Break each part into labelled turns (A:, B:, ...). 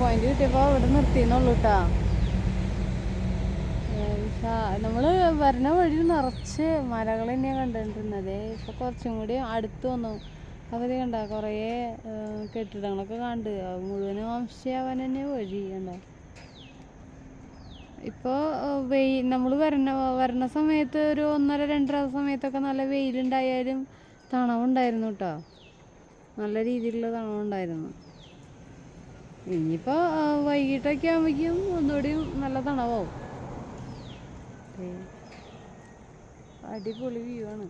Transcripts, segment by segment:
A: Point കിട്ടിയപ്പോൾ ഇവിടെ നിർത്തിയെന്നുള്ളൂ കേട്ടോ നമ്മൾ വരണ വഴി നിറച്ച് മലകൾ തന്നെയാണ് കണ്ടിട്ടുണ്ടത് ഇപ്പോൾ കുറച്ചും കൂടി അടുത്ത് വന്നു. ഇത് കണ്ട കുറേ കെട്ടിടങ്ങളൊക്കെ കണ്ട്. മുഴുവനും വംശയാവാൻ തന്നെ വഴി കണ്ട. ഇപ്പോൾ വെയിൽ നമ്മൾ വരണ വരണ സമയത്ത് ഒരു ഒന്നര രണ്ടര സമയത്തൊക്കെ നല്ല വെയിലുണ്ടായാലും തണവുണ്ടായിരുന്നു കേട്ടോ നല്ല രീതിയിലുള്ള തണവുണ്ടായിരുന്നു. ഇനിയിപ്പോൾ വൈകിട്ടൊക്കെ ആകുമ്പോഴേക്കും ഒന്നുകൂടി നല്ല തണവാവും അടിപൊളി വ്യൂ ആണ്.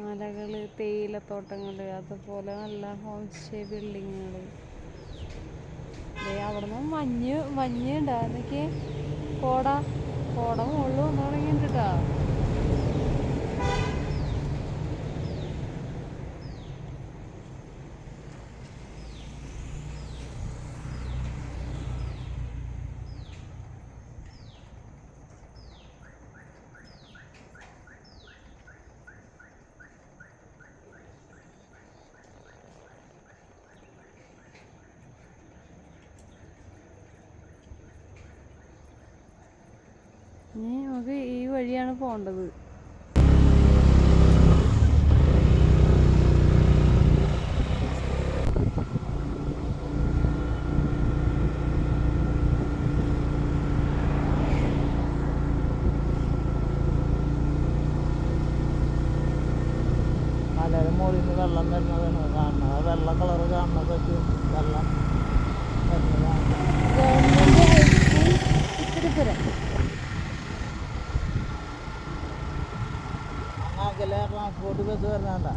A: മലകൾ തേയിലത്തോട്ടങ്ങൾ അതുപോലെ നല്ല ഹോം സ്റ്റേ ബിൽഡിങ്ങുകൾ അവിടെ നിന്ന് മഞ്ഞ് മഞ്ഞ് ഉണ്ടായിരുന്നൊക്കെ കോട കോട മുകളിൽ വന്നു തുടങ്ങിയിട്ടുണ്ട് കേട്ടോ ഇനി നമുക്ക് ഈ വഴിയാണ് പോകേണ്ടത്
B: മലയുടെ മുകളിൽ നിന്ന് വെള്ളം വരുന്നതാണ്. ബസ് വരുന്നണ്ട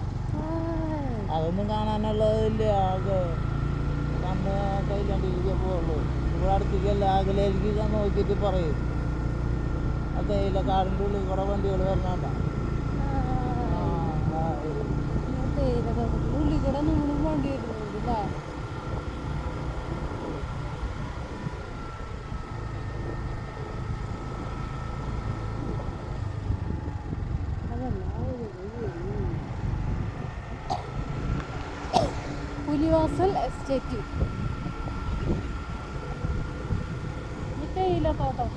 B: അതൊന്നും കാണാനുള്ളതില്ല ആകെ കണ്ണ് കയ്യിലാണ്ടിരിക്കുക പോകുള്ളൂ ഇവിടെ അടുത്തേക്കല്ല അകലേക്ക് നോക്കിയിട്ട് പറയും. ആ തേയില കാടിന്റെ ഉള്ളിൽ കൂടെ വണ്ടികൾ വരുന്നണ്ട
A: തേയിലത്തോട്ടത്തിന്റെ ഉള്ളിൽ കൂടെ നമ്മളും വണ്ടി വരുന്നുണ്ട് അതല്ല ആ ഒരു വഴി. പുലിവാസൽ എസ്റ്റേറ്റ്. ഇല്ല തേയിലത്തോട്ടം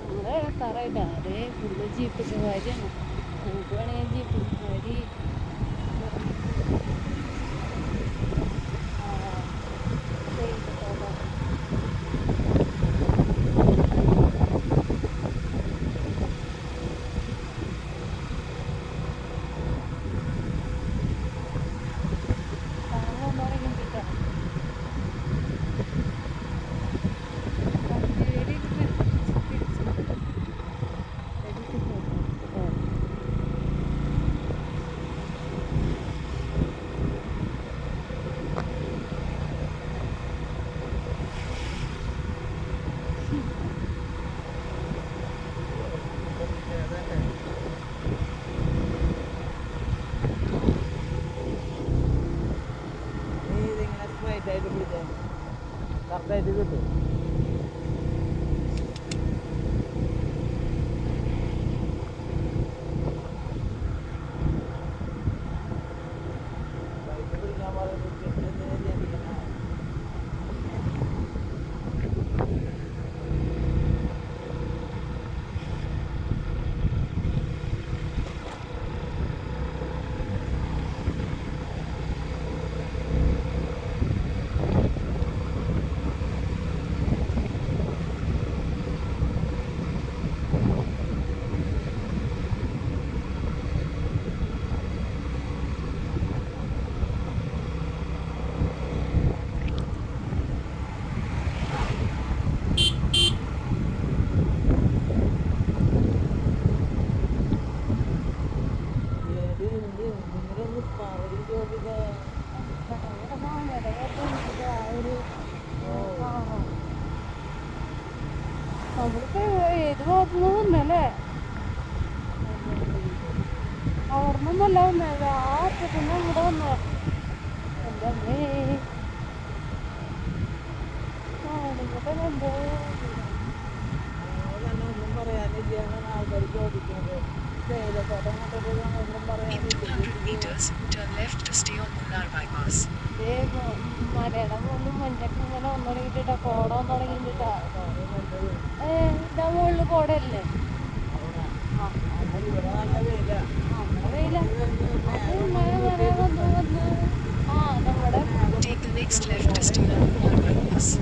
A: നമ്മുടെ എത്താറായിട്ട് അതേ ഫുള്ള് ജീപ്പ് സവാരിയാണ് നമുക്ക് വേണമെങ്കിൽ ജീപ്പ് സവാരി
B: കറക്റ്റായിട്ട് കിട്ടും
A: വന്നല്ലേ ഓർമ്മല്ല വന്നത് ആ അറ്റത്തുനിന്ന് ഇവിടെ വന്നത്. എന്റെ അമ്മേ. എന്തോ
B: ഒന്നും പറയാനില്ല. എന്നാണ് ആൾക്കാർ ചോദിക്കുന്നത്. തേയിലത്തോട്ടം കണ്ടിട്ട് ഒന്നും
C: In
B: പറയാനില്ല.
C: 200 meters, turn left to stay on Munnar bypass.
A: ദേ മ- മലയുടെ മുകളിൽ മഞ്ഞൊക്കെ ഇങ്ങനെ വന്നു തുടങ്ങിയിട്ടാ. കോട വന്നു തുടങ്ങിയിട്ടാ. ഏ ഇതാ മുകളിൽ കോടയല്ലേ?
C: Next left to Stila Bypass.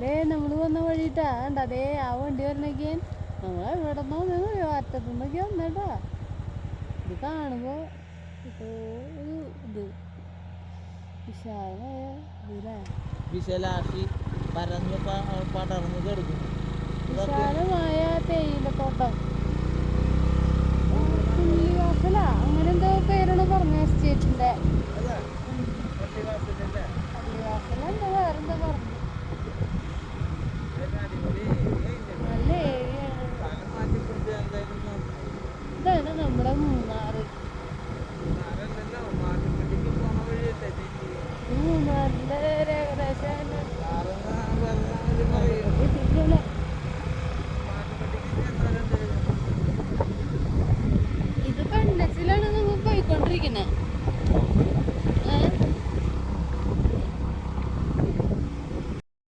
A: ദേ നമ്മൾ വന്ന വഴിട്ടാ കണ്ട ദേ ആ വണ്ടി വരണൊക്കെ നമ്മൾ ഇവിടെ നിന്ന് അറ്റത്തുനിന്നൊക്കെ വന്നേട്ടാ ഇത് കാണുമ്പോ ഇപ്പോ ഒരു ഇത്.
B: വിശലാശി പരന്ന് പടർന്നു കിടക്കും.
A: വിശാലമായ തേയിലത്തോട്ടം പുള്ളിവാസല അങ്ങനെ എന്തോ പേരാണ് പറഞ്ഞ എസ്റ്റേറ്റിന്റെ. പള്ളിവാസല എന്താ വേറെന്താ പറഞ്ഞു? നല്ല ഏരിയ ഇതാണ് നമ്മുടെ മൂന്നാർ